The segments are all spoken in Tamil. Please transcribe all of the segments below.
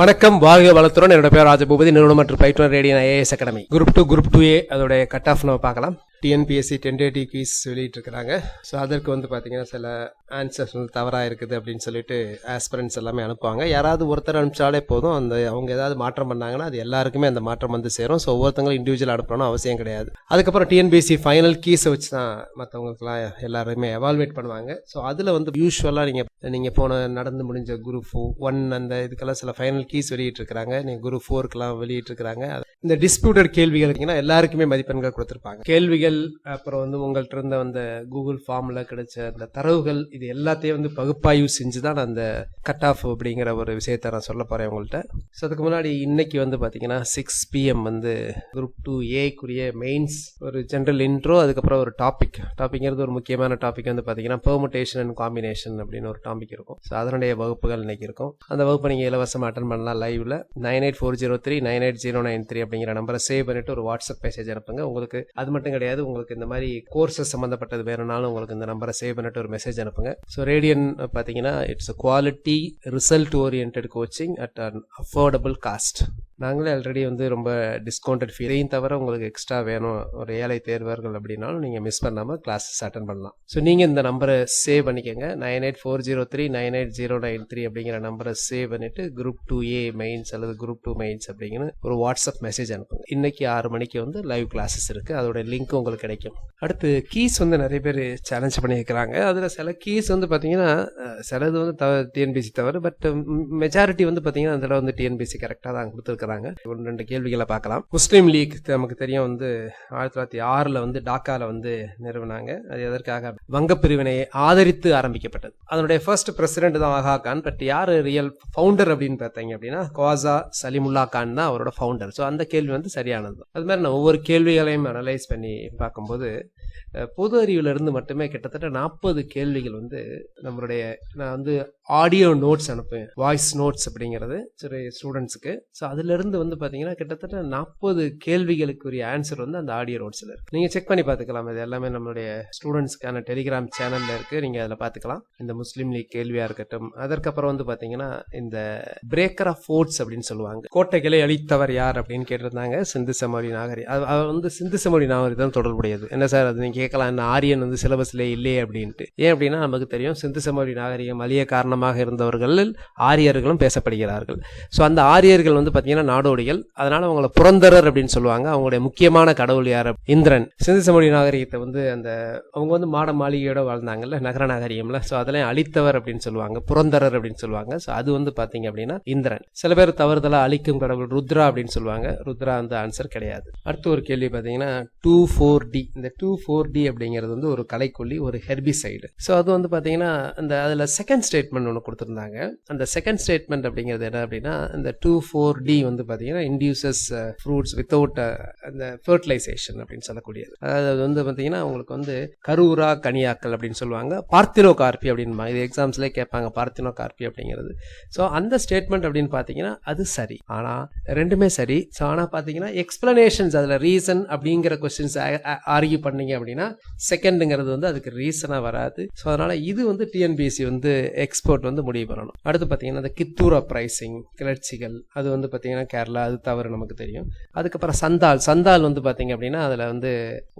வணக்கம் வாழ்க வளத்துடன். என்னோட பேர் ராஜபூபதி. நிறுவனம் மற்றும் பயிற்றுனர் Radian IAS academy. Group two group two A அதோட கட் ஆஃப் நம்ம பார்க்கலாம். டிஎன்பிஎஸ்சி டென்டேட்டிவ் கீஸ் வெளியிட்டிருக்கிறாங்க. ஸோ அதற்கு வந்து பார்த்தீங்கன்னா சில ஆன்சர்ஸ் வந்து தவறாக இருக்குது அப்படின்னு சொல்லிட்டு ஆஸ்பிரன்ஸ் எல்லாமே அனுப்புவாங்க. யாராவது ஒருத்தர் அனுப்பிச்சாலே போதும். அந்த அவங்க ஏதாவது மாற்றம் பண்ணாங்கன்னா அது எல்லாருக்குமே அந்த மாற்றம் வந்து சேரும். ஸோ ஒவ்வொருத்தங்களும் இண்டிவிஜுவல் அனுப்பணும்னு அவசியம் கிடையாது. அதுக்கப்புறம் டிஎன்பிஎஸ்சி ஃபைனல் கீஸை வச்சு தான் மற்றவங்களுக்குலாம் எல்லாருமே எவால்வேட் பண்ணுவாங்க. ஸோ அதில் வந்து யூஸ்வலாக நீங்கள் நீங்கள் போன நடந்து முடிஞ்ச குரூப் ஃபோ ஒன் அந்த இதுக்கெல்லாம் சில ஃபைனல் கீஸ் வெளியிட்டிருக்கிறாங்க. நீங்கள் குரூப் ஃபோருக்கெல்லாம் வெளியிட்டிருக்கிறாங்க. இந்த டிஸ்பியூட்டட் கேள்விகள் எல்லாருக்குமே மதிப்பெண்கள் கொடுத்துருப்பாங்க. கேள்விகள் அப்புறம் வந்து உங்கள்கிட்ட இருந்த அந்த கூகுள் ஃபார்மில் கிடைச்ச அந்த தரவுகள் இது எல்லாத்தையும் வந்து பகுப்பாய்வு செஞ்சு தான் நான் அந்த கட் ஆஃப் அப்படிங்கிற ஒரு விஷயத்த நான் சொல்ல போகிறேன் உங்கள்கிட்ட ஸோ அதுக்கு முன்னாடி இன்னைக்கு வந்து பார்த்தீங்கன்னா சிக்ஸ் பிஎம் வந்து குரூப் டூ ஏக்குரிய மெயின்ஸ் ஒரு ஜென்ரல் இன்ட்ரோ அதுக்கப்புறம் ஒரு டாபிக் டாபிக்ங்கிறது ஒரு முக்கியமான டாபிக் வந்து பார்த்தீங்கன்னா பெர்முட்டேஷன் அண்ட் காம்பினேஷன் அப்படின்னு ஒரு டாபிக் இருக்கும். ஸோ அதனுடைய வகுப்புகள் இன்னைக்கு இருக்கும். அந்த வகுப்பை நீங்கள் இலவசமாக அட்டன் பண்ணலாம் லைவ்ல nine eight four zero three nine eight zero nine three அப்படிங்கிற நம்பரை சேவ் பண்ணிட்டு ஒரு வாட்ஸ்அப் மெசேஜ் அனுப்புங்க. உங்களுக்கு அது மட்டும் கிடையாது உங்களுக்கு இந்த மாதிரி கோர்சஸ் சம்மந்தப்பட்டது வேணும்னாலும் உங்களுக்கு இந்த நம்பரை சேவ் பண்ணிட்டு ஒரு மெசேஜ் அனுப்புங்க. ஸோ ரேடியன் பார்த்தீங்கன்னா it's quality result oriented coaching at an affordable cost நாங்களே ஆல்ரெடி வந்து ரொம்ப டிஸ்கவுண்டட் ஃபீ இதையும் தவிர உங்களுக்கு எக்ஸ்ட்ரா வேணும். ஒரு ஏழை தேர்வர்கள் அப்படின்னாலும் நீங்கள் மிஸ் பண்ணாமல் கிளாஸஸ் அட்டன் பண்ணலாம். ஸோ நீங்கள் இந்த நம்பரை சேவ் பண்ணிக்கோங்க. Nine eight four zero three nine eight zero nine three அப்படிங்கிற நம்பரை சேவ் பண்ணிட்டு குரூப் டூ ஏ மெயின்ஸ் அல்லது குரூப் டூ மெயின்ஸ் அப்படிங்கிற ஒரு வாட்ஸ்அப் மெசேஜ் அனுப்புங்க. இன்னைக்கு ஆறு மணிக்கு வந்து லைவ் கிளாஸஸ் இருக்குது அதோட லிங்க் உங்களுக்கு கிடைக்கும். அடுத்து கீஸ் வந்து நிறைய பேர் சேலஞ்ச் பண்ணியிருக்கிறாங்க. அதில் சில கீஸ் வந்து பார்த்தீங்கன்னா சிலது வந்து தவ டிஎன்பிசி தவிர பட் மெஜாரிட்டி வந்து பார்த்தீங்கன்னா அதில் வந்து டிஎன்பிசி கரெக்டாக தான் கேட்குறாங்க ஒன்று ரெண்டு கேள்விகளை பார்க்கலாம். முஸ்லீம் லீக் நமக்கு தெரியும் வந்து ஆயிரத்தி தொள்ளாயிரத்தி ஆறில் வந்து டாக்காவில் வந்து நிறுவனாங்க. அது எதற்காக வங்க பிரிவினையை ஆதரித்து ஆரம்பிக்கப்பட்டது. அதனுடைய ஃபர்ஸ்ட் பிரசிடென்ட் தான் ஆகா கான் பட் யார் ரியல் ஃபவுண்டர் அப்படின்னு பார்த்தீங்க அப்படின்னா குவாசா சலிமுல்லா கான் தான் அவரோட ஃபவுண்டர் ஸோ அந்த கேள்வி வந்து சரியானது அது மாதிரி நான் ஒவ்வொரு கேள்விகளையும் அனலைஸ் பண்ணி பார்க்கும்போது பொது அறிவிலிருந்து மட்டுமே கிட்டத்தட்ட நாற்பது கேள்விகள் வந்து நம்மளுடைய நான் வந்து ஆடியோ நோட்ஸ் அனுப்புவேன். வாய்ஸ் நோட்ஸ் அப்படிங்கிறது சரி ஸ்டூடெண்ட்ஸுக்கு ஸோ அதுலேருந்து வந்து பார்த்தீங்கன்னா கிட்டத்தட்ட நாற்பது கேள்விகளுக்குரிய ஆன்சர் வந்து அந்த ஆடியோ நோட்ஸில் இருக்கு. நீங்கள் செக் பண்ணி பார்த்துக்கலாம் இது எல்லாமே நம்மளுடைய ஸ்டூடெண்ட்ஸ்க்கான டெலிகிராம் சேனலில் இருக்குது நீங்கள் அதில் பார்த்துக்கலாம் இந்த முஸ்லீம் லீக் கேள்வியாக இருக்கட்டும். அதற்கப்புறம் வந்து பார்த்தீங்கன்னா இந்த பிரேக்கர் ஆஃப் ஃபோர்ட்ஸ் அப்படின்னு சொல்லுவாங்க. கோட்டைகளை அழித்தவர் யார் அப்படின்னு கேட்டிருந்தாங்க. சிந்து சமவெளி நாகரி. அது அது வந்து சிந்து சமவெளி நாகரி தான் தொடர்புடையது. என்ன சார் அது நீங்கள் கேட்கலாம். என்ன ஆரியன் வந்து சிலபஸ்லேயே இல்லையே அப்படின்ட்டு. ஏன் அப்படின்னா நமக்கு தெரியும் சிந்து சமவெளி நாகரிகம் அழிய காரணமாக இருந்தவர்களில் ஆரியர்களும் பேசப்படுகிறார்கள். ஸோ அந்த ஆரியர்கள் வந்து பார்த்தீங்கன்னா நாடோடிகள். அதனால் அவங்கள புரந்தரர் அப்படின்னு சொல்லுவாங்க. அவங்களுடைய முக்கியமான கடவுள் யார்? இந்திரன். சிந்து சமொழி நாகரிகத்தை வந்து அந்த அவங்க வந்து மாட மாளிகையோட வாழ்ந்தாங்கல்ல நகர நாகரிகம்ல. ஸோ அதெல்லாம் அழித்தவர் அப்படின்னு சொல்லுவாங்க. புரந்தரர் அப்படின்னு சொல்லுவாங்க. ஸோ அது வந்து பார்த்தீங்க அப்படின்னா இந்திரன். சில பேர் தவறுதலாக அழிக்கும் கடவுள் ருத்ரா அப்படின்னு சொல்லுவாங்க. ருத்ரா அந்த ஆன்சர் கிடையாது. அடுத்து ஒரு கேள்வி பார்த்தீங்கன்னா டூ ஃபோர் டி. இந்த டூ ஃபோர் டி அப்படிங்கிறது வந்து ஒரு கலைக்கொல்லி ஒரு ஹெர்பிசைடு ஸோ அது வந்து பார்த்தீங்கன்னா அந்த அதில் செகண்ட் ஸ்டேட்மெண்ட் ஒன்று கொடுத்துருந்தாங்க. அந்த செகண்ட் ஸ்டேட்மெண்ட் அப்படிங்கிறது என்ன அப்படின்னா இந்த டூ ஃபோர் டி வந்து பார்த்தீங்கன்னா இன்டியூசஸ் ஃப்ரூட்ஸ் வித்தவுட் அந்த ஃபர்டிலைசேஷன் அப்படின்னு சொல்லக்கூடியது. அதாவது வந்து பார்த்தீங்கன்னா உங்களுக்கு வந்து கரூரா கனியாக்கள் அப்படின்னு சொல்லுவாங்க. பார்த்தினோ கார்பி அப்படின்னு இது எக்ஸாம்ஸ்லேயே கேட்பாங்க பார்த்தினோ கார்பி அப்படிங்கிறது. ஸோ அந்த ஸ்டேட்மெண்ட் அப்படின்னு பார்த்தீங்கன்னா அது சரி. ஆனால் ரெண்டுமே சரி. ஸோ ஆனால் பார்த்தீங்கன்னா எக்ஸ்பிளனேஷன்ஸ் அதில் ரீசன் அப்படிங்கிற கொஸ்டின்ஸ் ஆர்கியூ பண்ணீங்க அப்படின்னா செகண்டுங்கிறது வந்து அதுக்கு ரீசனாக வராது. ஸோ அதனால் இது வந்து டிஎன்பிஎஸ்சி வந்து எக்ஸ்போர்ட் வந்து முடிவு பண்ணணும். அடுத்து பார்த்தீங்கன்னா இந்த கித்தூரா ப்ரைசிங் கிளர்ச்சிகள் அது வந்து பார்த்தீங்கன்னா கேரளா அது தவறு நமக்கு தெரியும். அதுக்கப்புறம் சந்தால் சந்தால் வந்து பார்த்தீங்க அப்படின்னா அதில் வந்து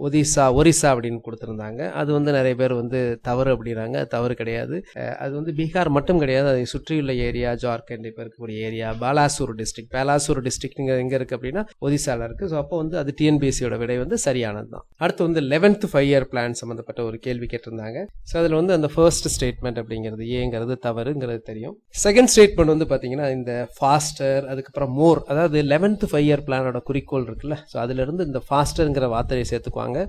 ஒதிசா ஒரிசா அப்படின்னு கொடுத்துருந்தாங்க. அது வந்து நிறைய பேர் வந்து தவறு அப்படின்னாங்க. அது தவறு கிடையாது. அது வந்து பீகார் மட்டும் கிடையாது. அதை சுற்றியுள்ள ஏரியா ஜார்க்கண்ட் இப்போ இருக்கக்கூடிய area Balasore district Balasore district இங்கே எங்கே இருக்குது அப்படின்னா ஒதிசாவில் இருக்குது ஸோ அப்போ வந்து அது டிஎன்பிஎஸ்சியோட விடை வந்து சரியானது தான். அடுத்து வந்து லெவன்த் ஃபைவ் இயர் பிளான் சம்மந்தப்பட்ட ஒரு கேள்வி கேட்டிருந்தாங்க. ஸோ அதில் வந்து அந்த ஃபர்ஸ்ட் ஸ்டேட்மெண்ட் அப்படிங்கிறது ஏங்கிறது தவறுங்கிறது தெரியும். செகண்ட் ஸ்டேட்மெண்ட் வந்து பார்த்தீங்கன்னா இந்த ஃபாஸ்டர் அதுக்கப்புறம் மோர் அதாவது லெவன்த் ஃபைவ் இயர் பிளானோட குறிக்கோள் இருக்குல்ல ஸோ அதுலேருந்து இந்த ஃபாஸ்டருங்கிற வார்த்தையை சேர்த்துக்குவாங்க.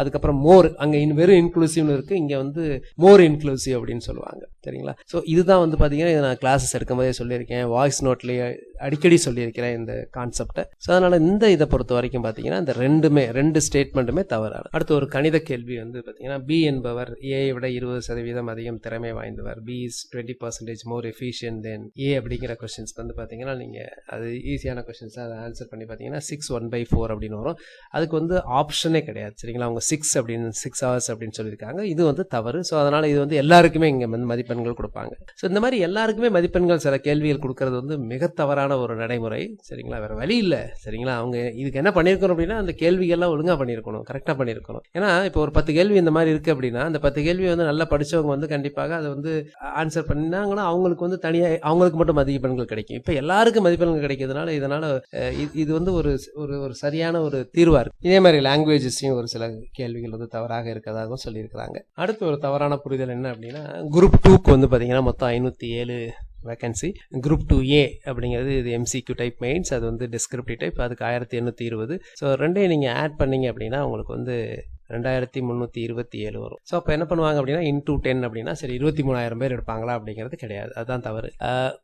அதுக்கப்புறம் மோர் அங்கே இன் வெறும் இன்க்ளூசிவ்னு இருக்குது இங்கே வந்து மோர் இன்க்ளூசிவ் அப்படின்னு சொல்லுவாங்க. சரிங்களா? ஸோ இதுதான் வந்து பார்த்தீங்கன்னா இதை நான் கிளாஸஸ் எடுக்கும்போதே சொல்லியிருக்கேன். வாய்ஸ் நோட்லேயே அடிக்கடி சொல்லியிருக்கிறேன் இந்த கான்செப்டை ஸோ அதனால் இந்த இதை பொறுத்த வரைக்கும் பார்த்தீங்கன்னா இந்த ரெண்டுமே ரெண்டு ஸ்டேட்மெண்ட்டுமே தவறான. அடுத்து ஒரு கணித கேள்வி வந்து பார்த்தீங்கன்னா பி என்பவர் ஏ விட இருபது சதவீதம் அதிகம் திறமை வாய்ந்தவர். B is twenty percentage more efficient than A அப்படிங்கிற கொஸ்டின்ஸ் வந்து பார்த்தீங்கன்னா நீங்கள் அது ஈஸியான கொஸ்டின்ஸ் அதை ஆன்சர் பண்ணி பார்த்தீங்கன்னா சிக்ஸ் ஒன் பை ஃபோர் அப்படின்னு வரும். அதுக்கு வந்து ஆப்ஷனே கிடையாது. சரிங்களா? அவங்க சிக்ஸ் அப்படின்னு சிக்ஸ் ஹவர்ஸ் அப்படின்னு சொல்லியிருக்காங்க. இது வந்து தவறு. ஸோ அதனால் இது வந்து எல்லாருக்குமே இங்கே வந்து மதிப்பெண்கள் கொடுப்பாங்க. ஸோ இந்த மாதிரி எல்லாருக்குமே மதிப்பெண்கள் சில கேள்விகள் கொடுக்கறது வந்து மிக தவறான ஒரு நடைமுறை. சரிங்களா? வேற வழி இல்லை. சரிங்களா? அவங்க இதுக்கு என்ன பண்ணியிருக்கணும் அப்படின்னா அந்த கேள்விகள்லாம் ஒழுங்காக பண்ணியிருக்கணும் கரெக்டாக பண்ணியிருக்கணும் ஏன்னா இப்போ ஒரு பத்து கேள்வி இந்த மாதிரி இருக்குது அப்படின்னா அந்த பத்து கேள்வி வந்து நல்லா படிச்சவங்க வந்து கண்டிப்பாக அதை வந்து ஆன்சர் பண்ணாங்கன்னா அவங்களுக்கு வந்து தனியாக அவங்களுக்கு மட்டும் மதிப்பெண்கள் கிடைக்கும். இப்போ எல்லாருக்கும் மதிப்பெண்கள் கிடைக்கிறதுனால இதனால் இது- இது வந்து ஒரு ஒரு ஒரு சரியான ஒரு தீர்வாக இருக்குது இதே மாதிரி லாங்குவேஜஸையும் ஒரு சில கேள்விகள் வந்து தவறாக இருக்கிறதாகவும் சொல்லியிருக்கிறாங்க. அடுத்து ஒரு தவறான புரிதல் என்ன அப்படின்னா குரூப் டூக்கு வந்து பார்த்தீங்கன்னா மொத்தம் ஐநூற்றி ஏழு வேகன்சி குரூப் டூ ஏ அப்படிங்கிறது இது எம்சிக்யூ டைப் மெயின்ஸ் அது வந்து டிஸ்கிரிப்டிவ் டைப் அதுக்கு ஆயிரத்தி எண்ணூற்றி இருபது. ஸோ ரெண்டையும் நீங்கள் ஆட் பண்ணீங்க அப்படின்னா உங்களுக்கு வந்து ரெண்டாயிரத்தி முந்நூற்றி இருபத்தி ஏழு வரும். ஸோ அப்போ என்ன பண்ணுவாங்க அப்படின்னா இன்டூ டென் அப்படின்னா சரி இருபத்தி மூணாயிரம் பேர் எடுப்பாங்களா அப்படிங்கிறது கிடையாது. அதுதான் தவறு.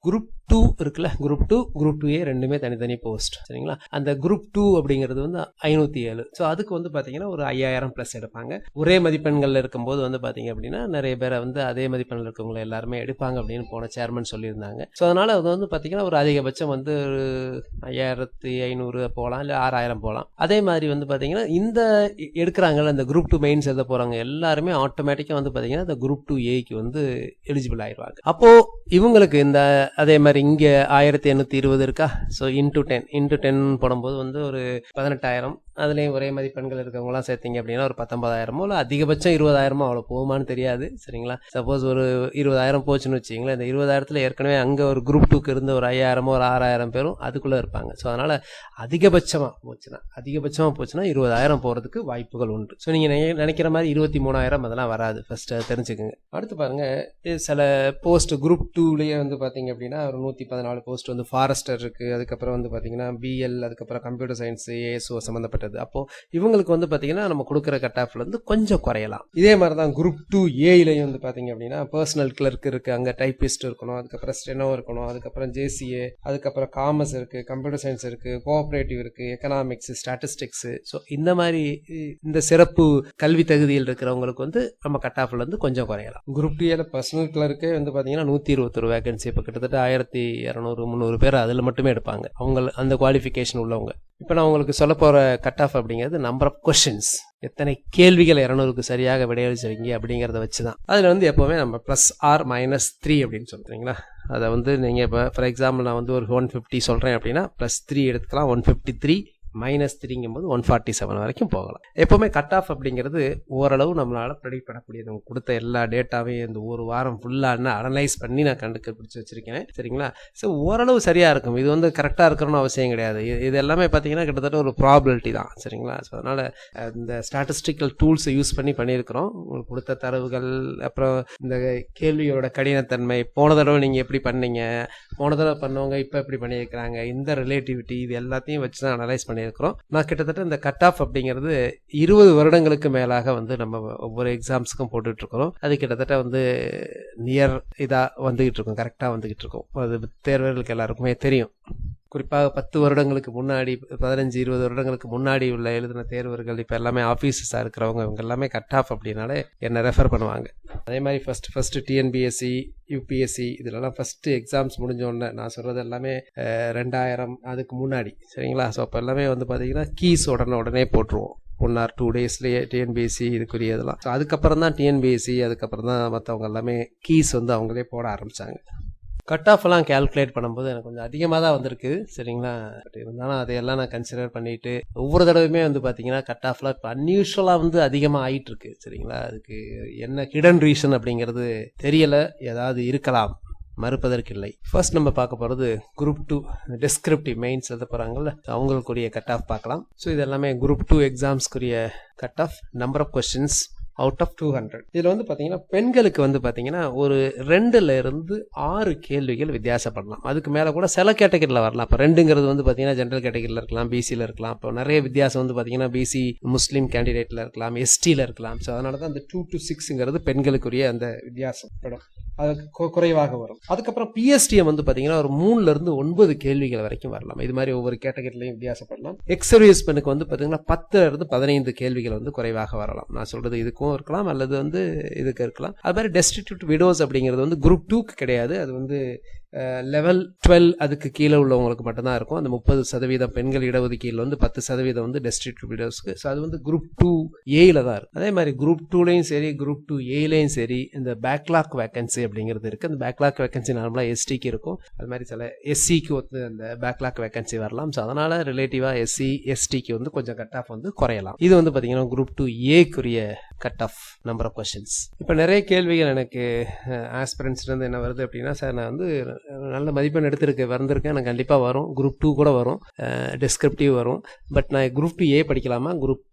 குரூப் டூ இருக்குல்ல group two group two A ரெண்டுமே தனித்தனி போஸ்ட் சரிங்களா? அந்த குரூப் டூ அப்படிங்கிறது வந்து ஐநூற்றி ஏழு. ஸோ அதுக்கு வந்து பார்த்தீங்கன்னா ஒரு ஐயாயிரம் ப்ளஸ் எடுப்பாங்க. ஒரே மதிப்பெண்களில் இருக்கும்போது வந்து பார்த்தீங்க அப்படின்னா நிறைய பேரை வந்து அதே மதிப்பெண்கள் இருக்கவங்களை எல்லாருமே எடுப்பாங்க அப்படின்னு போன சேர்மன் சொல்லியிருந்தாங்க. ஸோ அதனால் அது வந்து பார்த்தீங்கன்னா ஒரு அதிகபட்சம் வந்து ஒரு ஐயாயிரத்தி ஐநூறு போகலாம் இல்லை ஆறாயிரம் போகலாம் அதே மாதிரி வந்து பார்த்தீங்கன்னா இந்த எ- எடுக்கிறாங்கல்ல இந்த குரூப் டூ மெயின்ஸ் எழுத போகிறாங்க எல்லாருமே ஆட்டோமேட்டிக்காக வந்து பார்த்தீங்கன்னா அந்த குரூப் டூ ஏக்கு வந்து எலிஜிபிள் ஆயிடுவாங்க. அப்போது இவங்களுக்கு இந்த அதே மாதிரி இங்கே ஆயிரத்தி எண்ணூற்றி இருபது இருக்கா? So into ten into ten போடும்போது வந்து ஒரு பதினெட்டாயிரம் அதுலேயும் ஒரே மதிப்பெண்கள் இருக்கவங்களாம் சேர்த்தீங்க அப்படின்னா ஒரு பத்தொன்பதாயிரமோ இல்லை அதிகபட்சம் இருபதாயிரமோ அவ்வளோ போகுமான்னு தெரியாது சரிங்களா? சப்போஸ் ஒரு இருபதாயிரம் போச்சுன்னு வச்சிங்களேன் இந்த இருபதாயிரத்தில் ஏற்கனவே அங்கே ஒரு குரூப் டூக்கு இருந்த ஒரு ஐயாயிரமோ ஒரு ஆறாயிரம் பேரும் அதுக்குள்ளே இருப்பாங்க. ஸோ அதனால் அதிகபட்சமாக போச்சுன்னா அதிகபட்சமாக போச்சுன்னா இருபதாயிரம் போகிறதுக்கு வாய்ப்புகள் உண்டு. ஸோ நீங்கள் நினைக்கிற மாதிரி இருபத்தி மூணாயிரம் அதெல்லாம் வராது. ஃபஸ்ட்டு தெரிஞ்சுக்கோங்க. அடுத்து பாருங்கள் சில போஸ்ட் குரூப் டூலேயே வந்து பார்த்தீங்க அப்படின்னா ஒரு நூற்றி பதினாலு போஸ்ட் வந்து ஃபாரஸ்டர் இருக்குது அதுக்கப்புறம் வந்து பார்த்தீங்கன்னா பிஎல் அதுக்கப்புறம் கம்ப்யூட்டர் சயின்ஸ் ஏஎஸ்ஓ சம்மந்தப்பட்டது அப்போது இவங்களுக்கு வந்து பார்த்தீங்கன்னா நம்ம கொடுக்குற கட் ஆஃப்லேருந்து கொஞ்சம் குறையலாம். இதே மாதிரி தான் குரூப் டூ ஏயிலையும் வந்து பார்த்தீங்க அப்படின்னா பர்சனல் கிளர்க் இருக்குது அங்கே டைப்பிஸ்ட் இருக்கணும் அதுக்கப்புறம் ஸ்டெனோ இருக்கணும் அதுக்கப்புறம் ஜேசிஏ அதுக்கப்புறம் காமர்ஸ் இருக்குது கம்ப்யூட்டர் சயின்ஸ் இருக்குது கோஆப்ரேட்டிவ் இருக்குது எக்கனாமிக்ஸ் ஸ்டாட்டிஸ்டிக்ஸ் ஸோ இந்த மாதிரி இந்த சிறப்பு கல்வி தகுதியில் இருக்கிறவங்களுக்கு வந்து நம்ம கட் ஆஃப்ல இருந்து கொஞ்சம் குறையலாம். குரூப் டூ பர்சனல் கிளர்க்கே வந்து பார்த்தீங்கன்னா நூற்றி இருபத்தொரு வேகன்சி இப்போ கிட்டத்தட்ட ஆயிரத்தி இரநூறு முந்நூறு பேர் அதில் மட்டுமே எடுப்பாங்க. அவங்க அந்த குவாலிஃபிகேஷன் உள்ளவங்க. இப்போ நான் உங்களுக்கு சொல்ல போகிற கட் ஆஃப் அப்படிங்கிறது நம்பர் ஆஃப் கொஷின்ஸ் எத்தனை கேள்விகள் இரநூறுக்கு சரியாக விடையளிச்சிருக்கீங்க அப்படிங்கிறத வச்சு தான் அதில் வந்து எப்போவுமே நம்ம ப்ளஸ் ஆர் மைனஸ் த்ரீ அப்படின்னு சொல்கிறீங்களா அதை வந்து நீங்கள் இப்போ ஃபார் எக்ஸாம்பிள் நான் வந்து ஒரு ஒன் ஃபிஃப்டி சொல்கிறேன் அப்படின்னா ப்ளஸ் த்ரீ எடுத்துக்கலாம் ஒன் ஃபிஃப்டி த்ரீ மைனஸ் த்ரீங்கும்போது ஒன் ஃபார்ட்டி செவன் வரைக்கும் போகலாம். எப்போவுமே கட் ஆஃப் அப்படிங்கிறது ஓரளவு நம்மளால் ப்ரெடிக்ட் பண்ணக்கூடியது அவங்க கொடுத்த எல்லா டேட்டாவையும் இந்த ஒரு வாரம் ஃபுல்லாக அனலைஸ் பண்ணி நான் கண்டுக்க பிடிச்சி வச்சிருக்கேன். சரிங்களா? ஸோ ஓரளவு சரியாக இருக்கும். இது வந்து கரெக்டாக இருக்கணும்னு அவசியம் கிடையாது. இது- இது எல்லாமே பார்த்தீங்கன்னா கிட்டத்தட்ட ஒரு ப்ராபிலிட்டி தான். சரிங்களா? ஸோ அதனால் இந்த ஸ்டாட்டிஸ்டிக்கல் டூல்ஸை யூஸ் பண்ணி பண்ணியிருக்கிறோம். உங்களுக்கு கொடுத்த தரவுகள் அப்புறம் இந்த கேள்வியோட கடினத்தன்மை போன தடவை நீங்கள் எப்படி பண்ணீங்க போன தடவை பண்ணவங்க இப்போ எப்படி பண்ணியிருக்கிறாங்க இந்த ரிலேட்டிவிட்டி இது எல்லாத்தையும் வச்சு தான் அனலைஸ் பண்ணியிருக்கிறோம். நான் கிட்டத்தட்ட இந்த கட் ஆஃப் அப்படிங்கிறது இருபது வருடங்களுக்கு மேலாக வந்து நம்ம ஒவ்வொரு எக்ஸாம்ஸுக்கும் போட்டுட்ருக்கிறோம். அது கிட்டத்தட்ட வந்து நியர் இதாக வந்துகிட்டு இருக்கும் கரெக்டாக வந்துகிட்டு இருக்கும் அது தேர்வர்களுக்கு எல்லாருக்குமே தெரியும். குறிப்பாக பத்து வருடங்களுக்கு முன்னாடி பதினஞ்சு இருபது வருடங்களுக்கு முன்னாடி உள்ள எழுதின தேர்வர்கள் இப்போ எல்லாமே ஆஃபீஸஸாக இருக்கிறவங்க இவங்க எல்லாமே கட் ஆஃப் அப்படின்னாலே என்னை ரெஃபர் பண்ணுவாங்க. அதே மாதிரி ஃபஸ்ட்டு ஃபஸ்ட்டு டிஎன்பிஎஸ்சி யூபிஎஸ்சி இதுலலாம் ஃபஸ்ட்டு எக்ஸாம்ஸ் முடிஞ்ச உடனே நான் சொல்கிறது எல்லாமே ரெண்டாயிரம் அதுக்கு முன்னாடி. சரிங்களா? ஸோ அப்போ எல்லாமே வந்து பார்த்தீங்கன்னா கீஸ் உடனே உடனே போட்டுருவோம். ஒன் ஆர் டூ டேஸ்லேயே டிஎன்பிஎஸ்சி இதுக்குரிய இதெல்லாம் ஸோ அதுக்கப்புறம் தான் டிஎன்பிஎஸ்சி அதுக்கப்புறம் தான் மற்றவங்க எல்லாமே கீஸ் வந்து அவங்களே போட ஆரம்பித்தாங்க கட் ஆஃப் எல்லாம் கேல்குலேட் பண்ணும்போது எனக்கு கொஞ்சம் அதிகமாக தான் வந்திருக்கு. சரிங்களா? பட் இருந்தாலும் அதையெல்லாம் நான் கன்சிடர் பண்ணிட்டு ஒவ்வொரு தடவையுமே வந்து பார்த்தீங்கன்னா கட் ஆஃப்லாம் இப்போ அன்யூஷுவலாக வந்து அதிகமாக ஆயிட்டு இருக்கு சரிங்களா? அதுக்கு என்ன ஹிடன் ரீசன் அப்படிங்கிறது தெரியலை. ஏதாவது இருக்கலாம். மறுப்பதற்கில்லை ஃபர்ஸ்ட் நம்ம பார்க்க போகிறது குரூப் டூ டெஸ்கிரிப்டிவ் மெயின்ஸ் எழுத போகிறாங்கல்ல அவங்களுக்குரிய கட் ஆஃப் பார்க்கலாம். ஸோ இது எல்லாமே group two எக்ஸாம்ஸ்க்குரிய cut off number of questions out of two hundred இதில் வந்து பார்த்தீங்கன்னா பெண்களுக்கு வந்து பார்த்தீங்கன்னா ஒரு ரெண்டுல இருந்து ஆறு கேள்விகள் வித்தியாசப்படலாம். அதுக்கு மேலே கூட சில கேட்டகரியில் வரலாம். இப்போ ரெண்டுங்கிறது வந்து பார்த்தீங்கன்னா ஜென்ரல் கேட்டகரியில் இருக்கலாம் பிசியில் இருக்கலாம். இப்போ நிறைய வித்தியாசம் வந்து பார்த்தீங்கன்னா பிசி முஸ்லீம் கேண்டிடேட்டில் இருக்கலாம் எஸ்டியில் இருக்கலாம். ஸோ அதனால தான் அந்த டூ டு சிக்ஸுங்கிறது பெண்களுக்குரிய அந்த வித்தியாசம் படம். குறைவாக வரும். அதுக்கப்புறம் பிஎஸ்டிஎம் வந்து பார்த்தீங்கன்னா ஒரு மூணுல இருந்து ஒன்பது கேள்விகள் வரைக்கும் வரலாம். இது மாதிரி ஒவ்வொரு கேட்டகரிலையும் வித்தியாசப்படலாம். எக்ஸர்வீஸ் பெண்ணுக்கு வந்து பார்த்தீங்கன்னா பத்துல இருந்து பதினைந்து கேள்விகள் வந்து குறைவாக வரலாம். நான் சொல்றது இதுக்கும் இருக்கலாம் அல்லது வந்து இதுக்கு இருக்கலாம். அது மாதிரி டெஸ்டிடியூட் விடோஸ் அப்படிங்கிறது வந்து குரூப் டூக்கு கிடையாது. அது வந்து லெவல் டுவெல் அதுக்கு கீழே உள்ளவங்களுக்கு மட்டும்தான் இருக்கும். அந்த முப்பது சதவீதம் பெண்கள் இடஒதுக்கீடு வந்து பத்து சதவீதம் வந்து டெஸ்ட்ரிபியூட்டர்ஸ்க்கு ஸோ அது வந்து குரூப் டூ ஏல தான் இருக்கும் அதே மாதிரி குரூப் டூலையும் சரி குரூப் டூ ஏலையும் சரி இந்த பேக்லாக் வேகன்சி அப்படிங்கிறது இருக்குது அந்த பேக்லாக் வேகன்சி நார்மலாக எஸ்டிக்கு இருக்கும். அது மாதிரி சில எஸ்சிக்கு வந்து அந்த பேக்லாக் வேகன்சி வரலாம். ஸோ அதனால் ரிலேட்டிவாக எஸ்சி எஸ்டிக்கு வந்து கொஞ்சம் கட் ஆஃப் வந்து குறையலாம். இது வந்து பார்த்தீங்கன்னா group two ஏக்குரிய cut off number of questions இப்போ நிறைய கேள்விகள் எனக்கு ஆஸ்பிரன்ஸ்லேருந்து என்ன வருது அப்படின்னா சார் நான் வந்து நல்ல மதிப்பெண் எடுத்திருக்கு வந்திருக்கேன். எனக்கு கண்டிப்பாக வரும். குரூப் டூ கூட வரும். டிஸ்கிரிப்டிவ் வரும். பட் நான் குரூப் டூ ஏ படிக்கலாமா குரூப்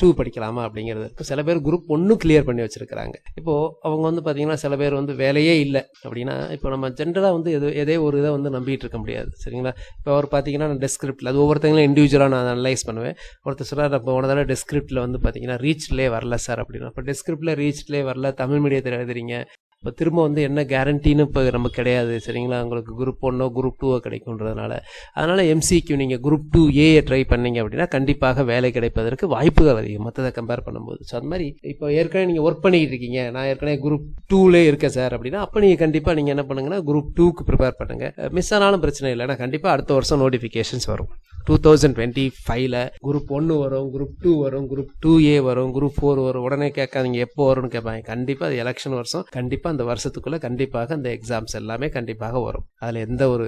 டூ படிக்கலாமா அப்படிங்கிறது இப்போ சில பேர் குரூப் ஒன்று கிளியர் பண்ணி வச்சிருக்கிறாங்க. இப்போது அவங்க வந்து பார்த்தீங்கன்னா சில பேர் வந்து வேலையே இல்லை அப்படின்னா இப்போ நம்ம ஜென்ரலாக வந்து எது எதே ஒரு இதை வந்து நம்பிட்டு இருக்க முடியாது. சரிங்களா? இப்போ அவர் பார்த்தீங்கன்னா நான் டெஸ்கிரிப்டில் அது ஒவ்வொருத்தங்களும் இண்டிவிஜுவலாக நான் அனலைஸ் பண்ணுவேன். ஒருத்தர் சொல்கிறார் இப்போ உன தடவை டெஸ்கிரிப்டில் வந்து பார்த்தீங்கன்னா ரீச்லேயே வரல சார் அப்படின்னா. இப்போ டெஸ்கிரிப்டில் ரீச்லேயே வரல தமிழ் மீடியத்தில் எழுதுறீங்க இப்போ திரும்ப வந்து என்ன கேரண்டின்னு இப்போ நமக்கு கிடையாது சரிங்களா? உங்களுக்கு குரூப் ஒன்னோ குரூப் டூவோ கிடைக்குன்றதுனால அதனால் எம்சிக்கு நீங்கள் குரூப் டூ ஏஏ ட்ரை பண்ணீங்க அப்படின்னா கண்டிப்பாக வேலை கிடைப்பதற்கு வாய்ப்புகள் அதிகம். மற்றதை கம்பேர் பண்ணும்போது. ஸோ அது மாதிரி இப்போ ஏற்கனவே நீங்கள் ஒர்க் பண்ணிக்கிட்டு இருக்கீங்க. நான் ஏற்கனவே குரூப் டூலே இருக்கேன் சார் அப்படின்னா அப்போ நீங்கள் கண்டிப்பாக நீங்கள் என்ன பண்ணுங்கன்னா குரூப் டூக்கு ப்ரிப்பேர் பண்ணுங்கள் மிஸ் ஆனாலும் பிரச்சனை இல்லை. ஏன்னா கண்டிப்பாக அடுத்த வருஷம் நோட்டிஃபிகேஷன்ஸ் வரும். டூ தௌசண்ட் டுவெண்ட்டி ஃபைவ்ல குரூப் ஒன்று வரும் குரூப் டூ வரும் குரூப் டூ ஏ வரும் குரூப் ஃபோர் வரும். உடனே கேட்காதீங்க எப்போ வரும்னு கேட்பாங்க. கண்டிப்பாக அது எலெக்ஷன் வருஷம். கண்டிப்பாக அந்த வருஷத்துக்குள்ளே கண்டிப்பாக அந்த எக்ஸாம்ஸ் எல்லாமே கண்டிப்பாக வரும். அதில் எந்த ஒரு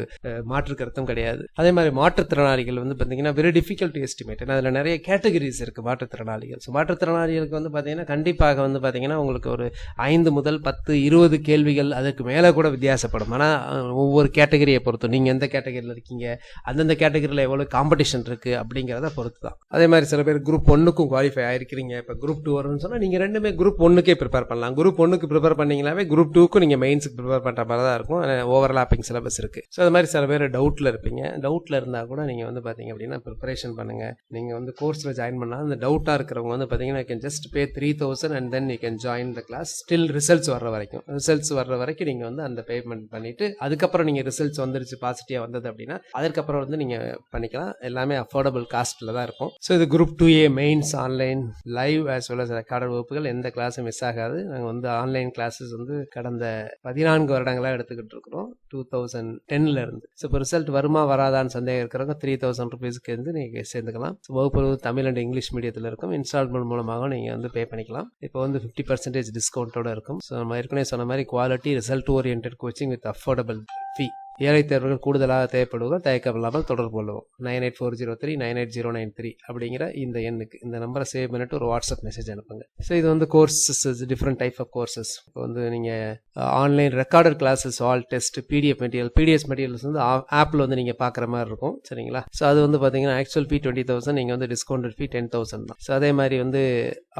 மாற்று கருத்தும் கிடையாது. அதே மாதிரி மாற்றுத்திறனாளிகள் வந்து பார்த்தீங்கன்னா வெரி டிஃபிகல்ட் டு எஸ்டிமேட் ஏன்னா அதில் நிறைய கேட்டகரிஸ் இருக்குது மாற்றுத்திறனாளிகள். ஸோ மாற்றுத்திறனாளிகளுக்கு வந்து பார்த்தீங்கன்னா கண்டிப்பாக வந்து பார்த்தீங்கன்னா உங்களுக்கு ஒரு ஐந்து முதல் பத்து இருபது கேள்விகள் அதுக்கு மேலே கூட வித்தியாசப்படும். ஆனால் ஒவ்வொரு கேட்டகரியை பொறுத்தும் நீங்கள் எந்த கேட்டகரியில் இருக்கீங்க அந்தந்த கேட்டகரியில் எவ்வளோ காம்படிஷன் இருக்குது அப்படிங்கிறத பொறுத்து தான் அதே மாதிரி சில பேர் குரூப் ஒன்றுக்கும் குவாலிஃபை ஆயிருக்கிறீங்க. இப்போ குரூப் டூ வரும்னு சொன்னால் நீங்கள் ரெண்டுமே குரூப் ஒன்றுக்கே ப்ரிப்பேர் பண்ணலாம். குரூப் ஒன்றுக்கு ப்ரிப்பேர் பண்ணிங்களாவே குரூப் டூக்கும் நீங்கள் மெயின்ஸுக்கு ப்ரிப்பேர் பண்ணுற மாதிரி தான் இருக்கும். ஓவர்லாப்பிங் சிலபஸ் இருக்குது ஸோ அது மாதிரி சில பேர் டவுட்டில் இருப்பீங்க. டவுட்டில் இருந்தால் கூட நீங்கள் வந்து பார்த்தீங்க அப்படின்னா ப்ரிப்பரேஷன் பண்ணுங்கள் நீங்கள் வந்து கோர்ஸில் ஜாயின் பண்ணால் அந்த டவுட்டாக இருக்கிறவங்க வந்து பார்த்தீங்கன்னா can just pay three thousand and then you can join the class still results வர்ற வரைக்கும். ரிசல்ட்ஸ் வர்ற வரைக்கும் நீங்கள் வந்து அந்த பேமெண்ட் பண்ணிவிட்டு அதுக்கப்புறம் நீங்கள் ரிசல்ட்ஸ் வந்துருச்சு பாசிட்டிவாக வந்தது அப்படின்னா அதுக்கப்புறம் வந்து நீங்கள் பண்ணிக்கலாம். எல்லாமே அஃபோர்டபுள் காஸ்ட்டில் தான் இருக்கும். ஸோ இது group two A mains online live as well as recorded வகுப்புகள் எந்த கிளாஸும் மிஸ் ஆகாது. நாங்கள் வந்து ஆன்லைன் கிளாஸஸ் வந்து கடந்த பதினான்கு வருடங்களாக எடுத்துக்கிட்டு இருக்கிறோம். டூ தௌசண்ட் டென்ல இருந்து. ஸோ இப்போ ரிசல்ட் வருமா வராதான்னு சந்தேகம் இருக்கிறவங்க த்ரீ தௌசண்ட் ருபீஸ்க்கு வந்து நீங்கள் சேர்ந்துக்கலாம். ஸோ வகுப்பு தமிழ் அண்ட் இங்கிலீஷ் மீடியத்தில் இருக்கும். இன்ஸ்டால்மெண்ட் மூலமாக நீங்கள் வந்து பே பண்ணிக்கலாம். இப்போ வந்து ஃபிஃப்டி பர்சன்டேஜ் டிஸ்கவுண்ட்டோட இருக்கும். ஸோ நம்ம ஏற்கனவே சொன்ன மாதிரி quality result oriented coaching with affordable fee ஏழை தேர்வர்கள் கூடுதலாக தேவைப்படுவதால் தயக்கம் இல்லாமல் தொடர்பு கொள்வோம் nine eight four zero three nine eight zero nine three அப்படிங்கிற இந்த எண்ணுக்கு இந்த நம்பரை சேவ் பண்ணிட்டு ஒரு வாட்ஸ்அப் மெசேஜ் அனுப்புங்க. ஸோ இது வந்து courses different type of courses இப்போ வந்து நீங்கள் online recorded classes all test PDF material PDS materials வந்து ஆப்பில் வந்து நீங்கள் பார்க்குற மாதிரி இருக்கும். சரிங்களா? ஸோ அது வந்து பார்த்தீங்கன்னா ஆக்சுவல் ஃபீ டுவெண்ட்டி தௌசண்ட் நீங்கள் வந்து டிஸ்கவுண்டட் ஃபீ டென் தௌசண்ட் தான். ஸோ அதே மாதிரி வந்து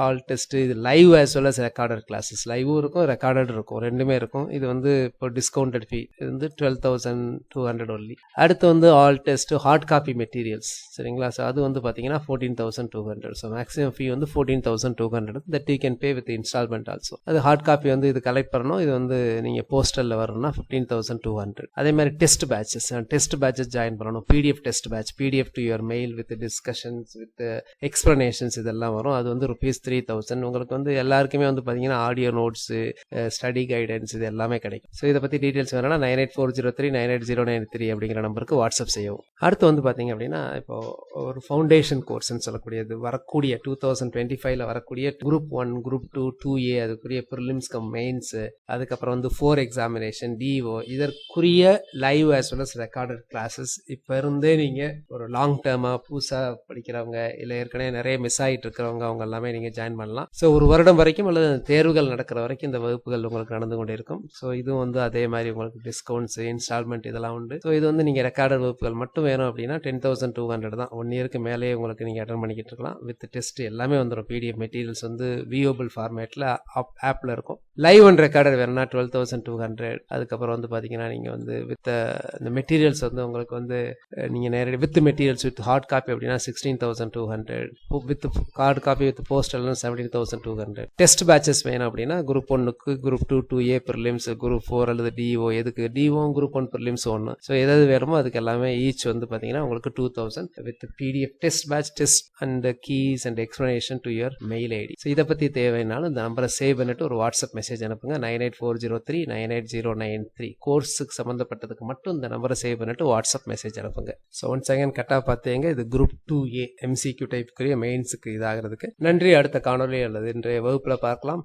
ஆல் டெஸ்ட் இது live as well as recorded classes லைவும் இருக்கும் ரெக்கார்டட் இருக்கும். ரெண்டுமே இருக்கும். இது வந்து இப்போ டிஸ்கவுண்டட் ஃபீ இது வந்து twelve thousand two hundred only அடுத்து வந்து all test hard copy materials சரிங்களா? ஸோ அது வந்து பார்த்தீங்கன்னா fourteen thousand two hundred so maximum fee வந்து fourteen thousand two hundred that you can pay with installment also அது ஹார்ட் காப்பி வந்து இது கலெக்ட் பண்ணணும். இது வந்து நீங்கள் போஸ்டலில் வரணும்னா ஃபிஃப்டீன் தௌசண்ட் டூ ஹண்ட்ரட் அதே மாதிரி test batches test batches join பண்ணணும். PDF test batch PDF to your mail with discussions with explanations இதெல்லாம் வரும். அது வந்து ருபீஸ் த்ரீ தௌசண்ட் உங்களுக்கு வந்து எல்லாருக்குமே வந்து பார்த்தீங்கன்னா ஆடியோ நோட்ஸு ஸ்டடி கைடன்ஸ் இது எல்லாமே கிடைக்கும். ஸோ இதை பற்றி டீட்டெயில்ஸ் வேணும்னா nine eight four zero three nine eight zero nine three அப்படிங்கிற நம்பருக்கு வாட்ஸ்அப் செய்யவும். அடுத்து வந்து பார்த்தீங்க அப்படின்னா இப்போ ஒரு ஃபவுண்டேஷன் கோர்ஸ்ன்னு சொல்லக்கூடியது. வரக்கூடிய டூ தௌசண்ட் டுவெண்ட்டி ஃபைவ்ல வரக்கூடிய group one group two two A அதுக்குரிய ப்ரிலிம்ஸ் கம் மெயின்ஸு அதுக்கப்புறம் வந்து ஃபோர் எக்ஸாமினேஷன் டிஓ இதற்குரிய live as well as recorded classes இப்போ இருந்தே நீங்கள் ஒரு லாங் டேர்மாக புதுசாக படிக்கிறவங்க இல்லை ஏற்கனவே நிறைய மிஸ் ஆகிட்டு இருக்கிறவங்க அவங்க எல்லாமே நீங்கள் ஜாயின் பண்ணலாம். ஸோ ஒரு வருடம் வரைக்கும் அல்லது தேர்வுகள் நடக்கிற வரைக்கும் இந்த வகுப்புகள் உங்களுக்கு நடந்து கொண்டிருக்கும். ஸோ இதுவும் வந்து அதே மாதிரி உங்களுக்கு டிஸ்கவுண்ட்ஸ் இன்ஸ்டால்மெண்ட் இதெல்லாம் உண்டு. ஸோ இது வந்து நீங்கள் ரெக்கார்டு வகுப்புகள் மட்டும் வேணும் அப்படின்னா டென் தௌசண்ட் டூ ஹண்ட்ரட் தான். ஒன் இயருக்கு மேலேயே உங்களுக்கு நீங்கள் அட்டன் பண்ணிக்கிட்டு இருக்கலாம். வித் டெஸ்ட் எல்லாமே வந்துடும் பிடிஎஃப் மெட்டீரியல்ஸ் வந்து வியூபிள் ஃபார்மேட்டில் ஆப்பில் இருக்கும். லைவ் அண்ட் ரெக்கார்டர் வேணும்னா டுவெல் தௌசண்ட் டூ ஹண்ட்ரட் அதுக்கப்புறம் வந்து பார்த்தீங்கன்னா நீங்கள் வந்து வித் இந்த மெட்டீரியல்ஸ் வந்து உங்களுக்கு வந்து நீங்கள் நேரடி with materials with hard copy அப்படின்னா sixteen thousand two hundred with hard copy with போஸ்டல்னா seventeen thousand two hundred test batches வேணும் அப்படின்னா குரூப் ஒன்னுக்கு group two two A prelims group four அல்லது டிஓ எதுக்கு? டிஓ குரூப் ஒன் ப்ரிலிம்ஸ் ஒன்று ஸோ எதாவது வேணுமோ அதுக்கு எல்லாமே ஈச் வந்து பார்த்தீங்கன்னா உங்களுக்கு two thousand with PDF test batch test and keys and explanation to your mail ID so இதை பற்றி தேவைனாலும் இந்த நம்பரை சேவ் பண்ணிட்டு ஒரு வாட்ஸ்அப் மெசேஜ் அனுப்புங்க. Nine eight four zero three nine eight zero nine three கோர்ஸுக்கு சம்மந்தப்பட்டதுக்கு மட்டும் இந்த நம்பரை சேவ் பண்ணிட்டு வாட்ஸ்அப் மெசேஜ் அனுப்புங்க. ஸோ ஒன் செகண்ட் கட்டாக பார்த்தீங்க இது குரூப் டூ ஏ எம்சிக்யூ டைப்புக்குரிய மெயின்ஸுக்கு இதாகிறதுக்கு. நன்றி. அடுத்த காணொலி அல்லது இன்றைய வகுப்பில் பார்க்கலாம்.